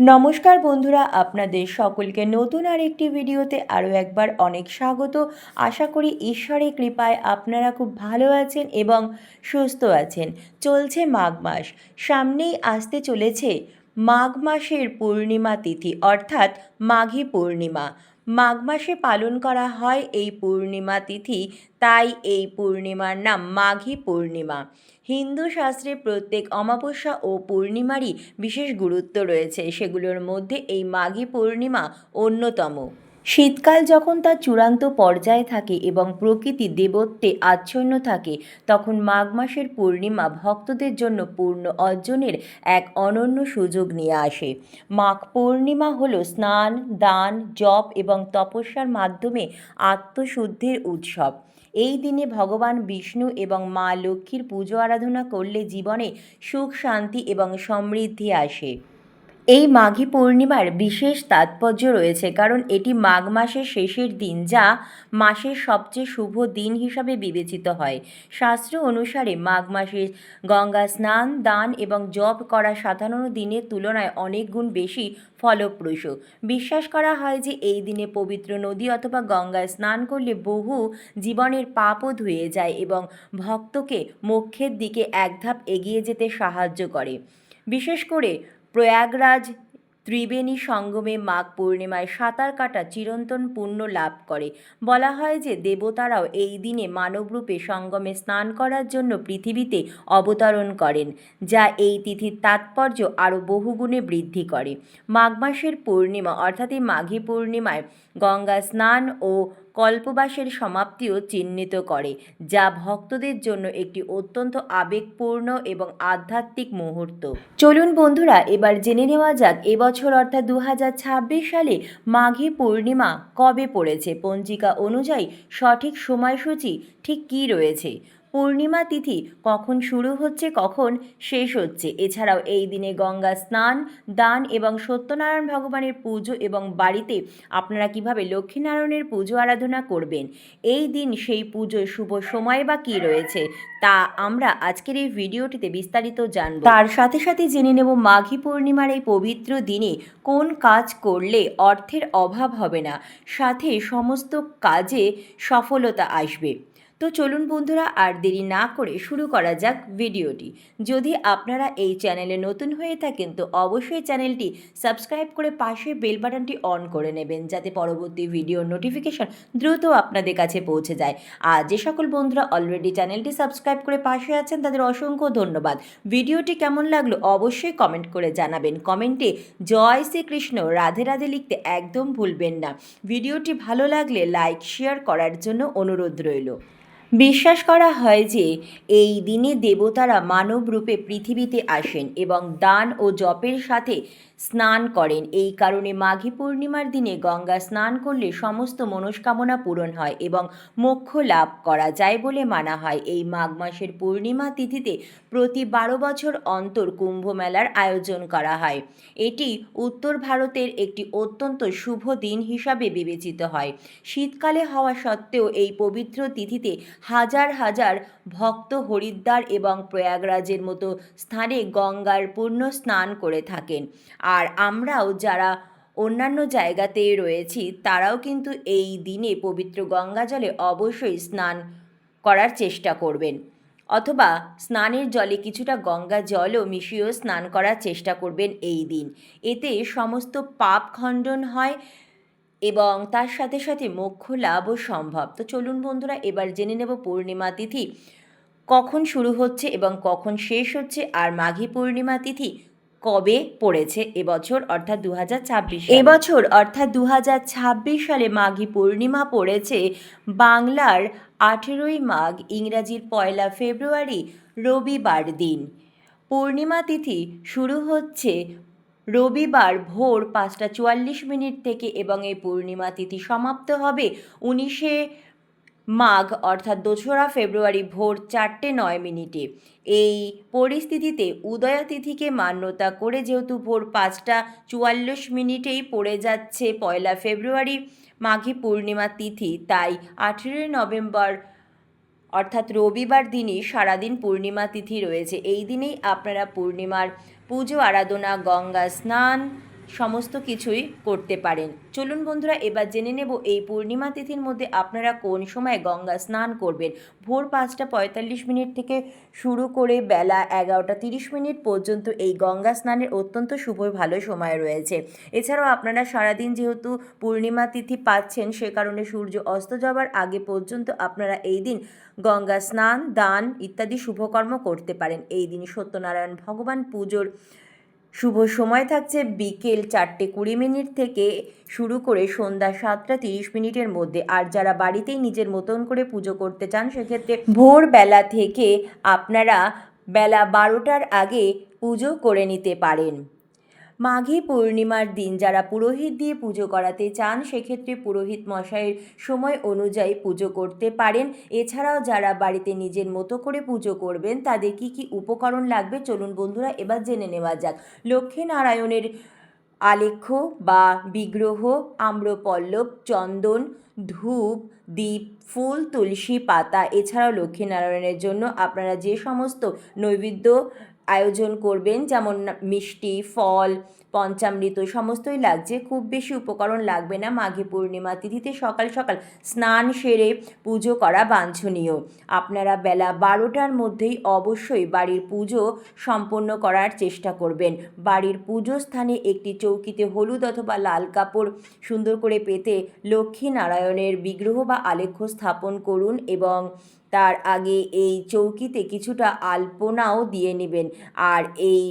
নমস্কার বন্ধুরা, আপনাদের সকলকে নতুন আর একটি ভিডিওতে আরও একবার অনেক স্বাগত। আশা করি ঈশ্বরের কৃপায় আপনারা খুব ভালো আছেন এবং সুস্থ আছেন। চলছে মাঘ মাস। সামনেই আসতে চলেছে মাঘ মাসের পূর্ণিমা তিথি, অর্থাৎ মাঘী পূর্ণিমা। মাঘ মাসে পালন করা হয় এই পূর্ণিমা তিথি, তাই এই পূর্ণিমার নাম মাঘী পূর্ণিমা। হিন্দু শাস্ত্রে প্রত্যেক অমাবস্যা ও পূর্ণিমারই বিশেষ গুরুত্ব রয়েছে। সেগুলোর মধ্যে এই মাঘী পূর্ণিমা অন্যতম। শীতকাল যখন তার চূড়ান্ত পর্যায়ে থাকে এবং প্রকৃতি দেবত্বে আচ্ছন্ন থাকে, তখন মাঘ মাসের পূর্ণিমা ভক্তদের জন্য পূর্ণ অর্জনের এক অনন্য সুযোগ নিয়ে আসে। মাঘ পূর্ণিমা হল স্নান, দান, জপ এবং তপস্যার মাধ্যমে আত্মশুদ্ধির উৎসব। এই দিনে ভগবান বিষ্ণু এবং মা লক্ষ্মীর পুজো আরাধনা করলে জীবনে সুখ, শান্তি এবং সমৃদ্ধি আসে। এই মাঘী পূর্ণিমার বিশেষ তাৎপর্য রয়েছে, কারণ এটি মাঘ মাসের শেষের দিন যা মাসের সবচেয়ে শুভ দিন হিসাবে বিবেচিত হয়। শাস্ত্র অনুসারে মাঘ মাসে গঙ্গা স্নান, দান এবং জপ করা সাধারণ দিনের তুলনায় অনেক গুণ বেশি ফলপ্রসূ। বিশ্বাস করা হয় যে এই দিনে পবিত্র নদী অথবা গঙ্গায় স্নান করলে বহু জীবনের পাপও ধুয়ে যায় এবং ভক্তকে মোক্ষের দিকে এক ধাপ এগিয়ে যেতে সাহায্য করে। বিশেষ করে প্রয়াগরাজ ত্রিবেণী সঙ্গমে মাঘ পূর্ণিমায় সাঁতার কাটা চিরন্তন পুণ্য লাভ করে। বলা হয় যে দেবতারাও এই দিনে মানবরূপে সঙ্গমে স্নান করার জন্য পৃথিবীতে অবতরণ করেন, যা এই তিথির তাৎপর্য আরও বহুগুণে বৃদ্ধি করে। মাঘ মাসের পূর্ণিমা অর্থাৎ এই মাঘী পূর্ণিমায় গঙ্গা স্নান ও কল্পবাসের সমাপ্তিও চিহ্নিত করে, যা ভক্তদের জন্য একটি অত্যন্ত আবেগপূর্ণ এবং আধ্যাত্মিক মুহূর্ত। চলুন বন্ধুরা, এবার জেনে নেওয়া যাক, এবছর অর্থাৎ দু হাজার ছাব্বিশ সালে মাঘী পূর্ণিমা কবে পড়েছে? পঞ্জিকা অনুযায়ী সঠিক সময়সূচি ঠিক কী রয়েছে? পূর্ণিমা তিথি কখন শুরু হচ্ছে, কখন শেষ হচ্ছে? এছাড়াও এই দিনে গঙ্গা স্নান, দান এবং সত্যনারায়ণ ভগবানের পুজো এবং বাড়িতে আপনারা কীভাবে লক্ষ্মীনারায়ণের পুজো আরাধনা করবেন? এই দিন সেই পুজোর শুভ সময় বা কী রয়েছে? তা আমরা আজকের এই ভিডিওটিতে বিস্তারিত জানব। তার সাথে সাথে জেনে নেব মাঘী পূর্ণিমার এই পবিত্র দিনে কোন কাজ করলে অর্থের অভাব হবে না। সাথে সমস্ত কাজে সফলতা আসবে। তো চলুন বন্ধুরা আর দেরি না করে শুরু করা যাক ভিডিওটি। যদি আপনারা এই চ্যানেলে নতুন হয়ে থাকেন তো অবশ্যই চ্যানেলটি সাবস্ক্রাইব করে পাশে বেল বাটনটি অন করে নেবেন যাতে পরবর্তী ভিডিওর নোটিফিকেশন দ্রুত আপনাদের কাছে পৌঁছে যায়। আর যে সকল বন্ধুরা অলরেডি চ্যানেলটি সাবস্ক্রাইব করে পাশে আছেন তাদের অসংখ্য ধন্যবাদ। ভিডিওটি কেমন লাগল অবশ্যই কমেন্ট করে জানাবেন। কমেন্টে জয় শ্রীকৃষ্ণ, রাধে রাধে লিখতে একদম ভুলবেন না। ভিডিওটি ভালো লাগলে লাইক শেয়ার করার জন্য অনুরোধ রইল। বিশ্বাস করা হয় যে, এই দিনে দেবতারা মানব রূপে পৃথিবীতে আসেন এবং দান ও জপের সাথে স্নান করেন। এই কারণে মাঘী পূর্ণিমার দিনে গঙ্গা স্নান করলে সমস্ত মনস্কামনা পূরণ হয় এবং মোক্ষ লাভ করা যায় বলে মানা হয়। এই মাঘ মাসের পূর্ণিমা তিথিতে প্রতি বারো বছর অন্তর কুম্ভ মেলার আয়োজন করা হয়। এটি উত্তর ভারতের একটি অত্যন্ত শুভ দিন হিসাবে বিবেচিত হয়। শীতকালে হওয়া সত্ত্বেও এই পবিত্র তিথিতে হাজার হাজার ভক্ত হরিদ্বার এবং প্রয়াগরাজের মতো স্থানে গঙ্গার পূর্ণ স্নান করে থাকেন। আর আমরাও যারা অন্যান্য জায়গাতে রয়েছি, তারাও কিন্তু এই দিনে পবিত্র গঙ্গা জলে অবশ্যই স্নান করার চেষ্টা করবেন। অথবা স্নানের জলে কিছুটা গঙ্গা জলও মিশিয়েও স্নান করার চেষ্টা করবেন এই দিন। এতে সমস্ত পাপ খণ্ডন হয় এবং তার সাথে সাথে মোক্ষ লাভও সম্ভব। তো চলুন বন্ধুরা, এবার জেনে নেব পূর্ণিমা তিথি কখন শুরু হচ্ছে এবং কখন শেষ হচ্ছে আর মাঘী পূর্ণিমা তিথি কবে পড়েছে এবছর, অর্থাৎ দু হাজার ছাব্বিশ এবছর, অর্থাৎ দু হাজার ছাব্বিশ সালে মাঘী পূর্ণিমা পড়েছে বাংলার আঠেরোই মাঘ, ইংরাজির পয়লা ফেব্রুয়ারি, রবিবার দিন। পূর্ণিমা তিথি শুরু হচ্ছে রবিবার ভোর পাঁচটা চুয়াল্লিশ মিনিট থেকে এবং এই পূর্ণিমা তিথি সমাপ্ত হবে উনিশে মাঘ, অর্থাৎ দোসরা ফেব্রুয়ারি ভোর চারটে নয় মিনিটে। এই পরিস্থিতিতে উদয়া তিথিকে মান্যতা করে যেহেতু ভোর পাঁচটা চুয়াল্লিশ মিনিটেই পড়ে যাচ্ছে পয়লা ফেব্রুয়ারি মাঘী পূর্ণিমা তিথি, তাই আঠেরোই নভেম্বর, অর্থাৎ রবিবার দিনই সারাদিন পূর্ণিমা তিথি রয়েছে। এই দিনেই আপনারা পূর্ণিমার পুজো আরাধনা গঙ্গা স্নান সমস্ত কিছুই করতে পারেন। চলুন বন্ধুরা, এবার জেনে নেব এই পূর্ণিমা তিথির মধ্যে আপনারা কোন সময় গঙ্গা স্নান করবেন। ভোর পাঁচটা পঁয়তাল্লিশ মিনিট থেকে শুরু করে বেলা এগারোটা তিরিশ মিনিট পর্যন্ত এই গঙ্গা স্নানের অত্যন্ত শুভ ভালো সময় রয়েছে। এছাড়াও আপনারা সারাদিন যেহেতু পূর্ণিমা তিথি পাচ্ছেন, সে কারণে সূর্য অস্ত যাওয়ার আগে পর্যন্ত আপনারা এই দিন গঙ্গা স্নান, দান ইত্যাদি শুভকর্ম করতে পারেন। এই দিন সত্যনারায়ণ ভগবান পুজোর শুভ সময় থাকছে বিকেল চারটে কুড়ি মিনিট থেকে শুরু করে সন্ধ্যা সাতটা তিরিশ মিনিটের মধ্যে। আর যারা বাড়িতেই নিজের মতন করে পুজো করতে চান, সেক্ষেত্রে ভোরবেলা থেকে আপনারা বেলা বারোটার আগে পুজো করে নিতে পারেন। মাঘী পূর্ণিমার দিন যারা পুরোহিত দিয়ে পুজো করাতে চান, সেক্ষেত্রে পুরোহিত মশাইয়ের সময় অনুযায়ী পুজো করতে পারেন। এছাড়াও যারা বাড়িতে নিজের মতো করে পুজো করবেন, তাদের কি কি উপকরণ লাগবে? চলুন বন্ধুরা, এবার জেনে নেওয়া যাক। লক্ষ্মীনারায়ণের আলেখ্য বা বিগ্রহ, আম্রপল্লব, চন্দন, ধূপ দ্বীপ ফুল, তুলসী পাতা। এছাড়াও লক্ষ্মীনারায়ণের জন্য আপনারা যে সমস্ত নৈবেদ্য আয়োজন করবেন, যেমন মিষ্টি, ফল, পঞ্চামৃত, সমস্তই লাগছে। খুব বেশি উপকরণ লাগবে না, মাঘে পূর্ণিমা তিথিতে সকাল সকাল স্নান সেরে পুজো করা বাঞ্ছনীয়। আপনারা বেলা বারোটার মধ্যেই অবশ্যই বাড়ির পুজো সম্পন্ন করার চেষ্টা করবেন। বাড়ির পুজো স্থানে একটি চৌকিতে হলুদ অথবা লাল কাপড় সুন্দর করে পেতে লক্ষ্মী নারায়ণের বিগ্রহ বা আলেখ্য স্থাপন করুন এবং তার আগে এই চৌকিতে কিছুটা আলপনাও দিয়ে নেবেন। আর এই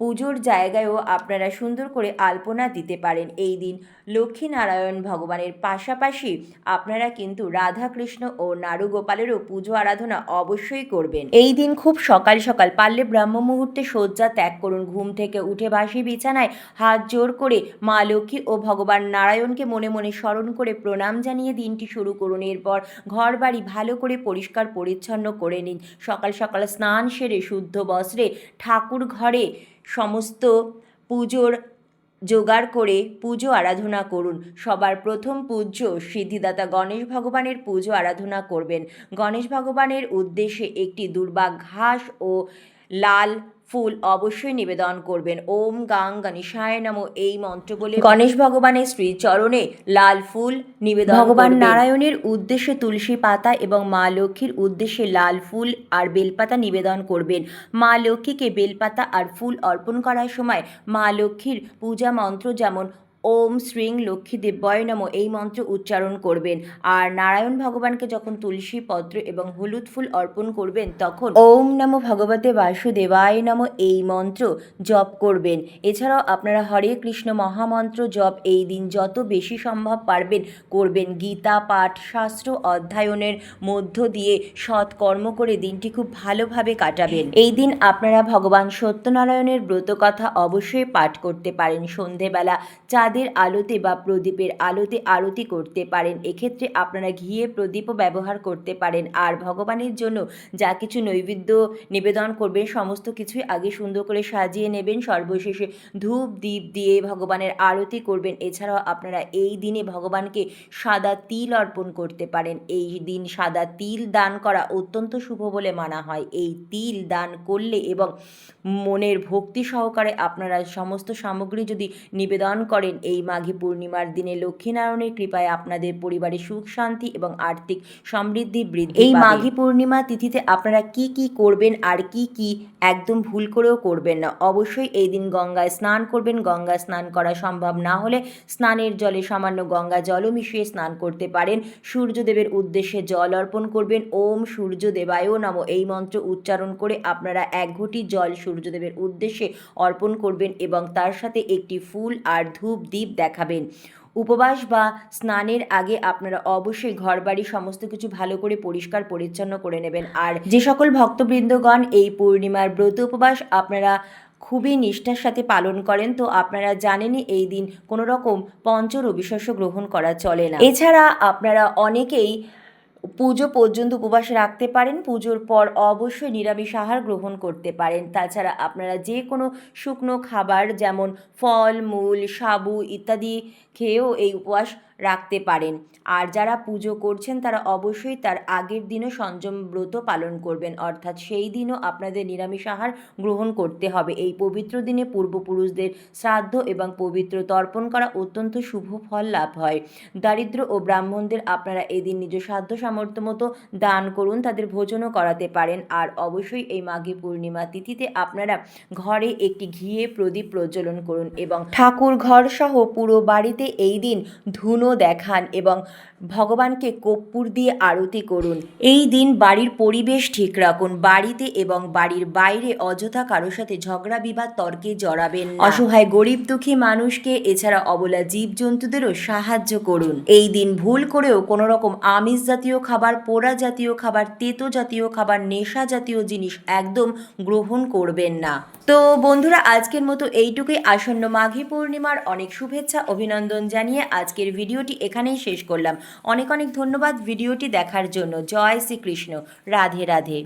পুজোর জায়গায়ও আপনারা সুন্দর করে আলপনা দিতে পারেন। এই দিন লক্ষ্মীনারায়ণ ভগবানের পাশাপাশি আপনারা কিন্তু রাধাকৃষ্ণ ও নারুগোপালেরও পুজো আরাধনা অবশ্যই করবেন। এই দিন খুব সকাল সকাল পারলে ব্রাহ্ম মুহূর্তে শয্যা ত্যাগ করুন, ঘুম থেকে উঠে বাসি বিছানায় হাত জোর করে মা লক্ষ্মী ও ভগবান নারায়ণকে মনে মনে স্মরণ করে প্রণাম জানিয়ে দিনটি শুরু করুন। এরপর ঘর বাড়ি ভালো করে পরিষ্কার পরিচ্ছন্ন করে নিন। সকাল সকাল স্নান সেরে, শুদ্ধ বস্ত্রে ঠাকুর ঘরে সমস্ত পুজোর জোগাড় করে পুজো আরাধনা করুন। সবার প্রথম পূজ্য সিদ্ধিদাতা গণেশ ভগবানের পুজো আরাধনা করবেন। গণেশ ভগবানের উদ্দেশ্যে একটি দুর্বা ঘাস ও লাল ফুল অবশ্যই নিবেদন করবেন। ওম গাং গণেশায় নমো এই মন্ত্র বলে গণেশ ভগবানের শ্রী চরণে লাল ফুল নিবেদন ভগবান নারায়ণের উদ্দেশ্যে তুলসী পাতা এবং মা লক্ষ্মীর উদ্দেশ্যে লাল ফুল আর বেলপাতা নিবেদন করবেন। মা লক্ষ্মীকে বেলপাতা আর ফুল অর্পণ করার সময় মা লক্ষ্মীর পূজা মন্ত্র যেমন ওম শ্রীং লক্ষ্মী দেব্যয় নম এই মন্ত্র উচ্চারণ করবেন। আর নারায়ণ ভগবানকে যখন তুলসী পত্র এবং হলুদ ফুল অর্পণ করবেন, তখন ওম নম ভগবতে বাসুদেবায় নম এই মন্ত্র জপ করবেন। এছাড়াও আপনারা হরে কৃষ্ণ মহামন্ত্র জপ এই দিন যত বেশি সম্ভব পারবেন করবেন। গীতা, পাঠ, শাস্ত্র অধ্যয়নের মধ্য দিয়ে সৎ কর্ম করে দিনটি খুব ভালোভাবে কাটাবেন। এই দিন আপনারা ভগবান সত্যনারায়ণের ব্রত কথা অবশ্যই পাঠ করতে পারেন। সন্ধেবেলা চাঁদের আলোতে বা প্রদীপের আলোতে আরতি করতে পারেন। এক্ষেত্রে আপনারা ঘিয়ে প্রদীপও ব্যবহার করতে পারেন। আর ভগবানের জন্য যা কিছু নৈবেদ্য নিবেদন করবেন, সমস্ত কিছুই আগে সুন্দর করে সাজিয়ে নেবেন। সর্বশেষে ধূপ দ্বীপ দিয়ে ভগবানের আরতি করবেন। এছাড়াও আপনারা এই দিনে ভগবানকে সাদা তিল অর্পণ করতে পারেন। এই দিন সাদা তিল দান করা অত্যন্ত শুভ বলে মানা হয়। এই তিল দান করলে এবং মনের ভক্তি সহকারে আপনারা সমস্ত সামগ্রী যদি নিবেদন করেন এই মাঘী পূর্ণিমার দিনে লক্ষ্মীনারায়ণের কৃপায় আপনাদের পরিবারে সুখ শান্তি এবং আর্থিক সমৃদ্ধি বৃদ্ধি এই মাঘী পূর্ণিমা তিথিতে আপনারা কি কি করবেন আর কি কি একদম ভুল করেও করবেন না। অবশ্যই এই দিন গঙ্গায় স্নান করবেন। গঙ্গা স্নান করা সম্ভব না হলে স্নানের জলে সামান্য গঙ্গা জলও মিশিয়ে স্নান করতে পারেন। সূর্যদেবের উদ্দেশ্যে জল অর্পণ করবেন। ওম সূর্যদেবায়ও নম। এই মন্ত্র উচ্চারণ করে আপনারা এক ঘটি জল সূর্যদেবের উদ্দেশ্যে অর্পণ করবেন এবং তার সাথে একটি ফুল আর ধূপ দ্বীপ দেখাবেন। উপবাস বা স্নানের আগে আপনারা অবশ্যই ঘরবাড়ি সমস্ত কিছু ভালো করে পরিষ্কার পরিচ্ছন্ন করে নেবেন। আর যে সকল ভক্তবৃন্দগণ এই পূর্ণিমার ব্রত উপবাস আপনারা খুবই নিষ্ঠার সাথে পালন করেন, তো আপনারা জানেনই এই দিন কোনো রকম পঞ্চ রবিশস্য গ্রহণ করা চলে না। এছাড়া আপনারা অনেকেই পুজো পর্যন্ত উপবাস রাখতে পারেন, পুজোর পর অবশ্যই নিরামিষ আহার গ্রহণ করতে পারেন। তাছাড়া আপনারা যে কোনো শুকনো খাবার যেমন ফল, মূল, সাবু ইত্যাদি খেয়েও এই উপবাস রাখতে পারেন। আর যারা পুজো করছেন, তারা অবশ্যই তার আগের দিনও সংযম ব্রত পালন করবেন। অর্থাৎ সেই দিনও আপনাদের নিরামিষ আহার গ্রহণ করতে হবে। এই পবিত্র দিনে পূর্বপুরুষদের শ্রাদ্ধ এবং পবিত্র তর্পণ করা অত্যন্ত শুভ ফল লাভ হয়। দারিদ্র ও ব্রাহ্মণদের আপনারা এদিন নিজ সাধ্য সামর্থ্য মতো দান করুন, তাদের ভোজনও করাতে পারেন। আর অবশ্যই এই মাঘী পূর্ণিমা তিথিতে আপনারা ঘরে একটি ঘিয়ে প্রদীপ প্রজ্বলন করুন এবং ঠাকুর ঘর সহ পুরো বাড়িতে এই দিন ধুনো দেখান এবং ভগবানকে কর্পূর দিয়ে আরতি করুন। এই দিন বাড়ির পরিবেশ ঠিক রাখুন। বাড়িতে এবং বাড়ির বাইরে অযথা কারোর সাথে ঝগড়া, বিবাদ, তর্কে জড়াবেন অসহায়, গরিব, দুঃখী মানুষকে এছাড়া অবলা জীবজন্তুদেরও সাহায্য করুন। এই দিন ভুল করেও কোনো রকম আমিষ জাতীয় খাবার, পোড়া জাতীয় খাবার, তেতো জাতীয় খাবার, নেশা জাতীয় জিনিস একদম গ্রহণ করবেন না। তো বন্ধুরা, আজকের মতো এইটুকুই। আসন্ন মাঘী পূর্ণিমার অনেক শুভেচ্ছা অভিনন্দন জানিয়ে আজকের ভিডিওটি এখানেই শেষ করলাম। অনেক অনেক ধন্যবাদ ভিডিওটি দেখার জন্য। জয় শ্রীকৃষ্ণ। রাধে রাধে।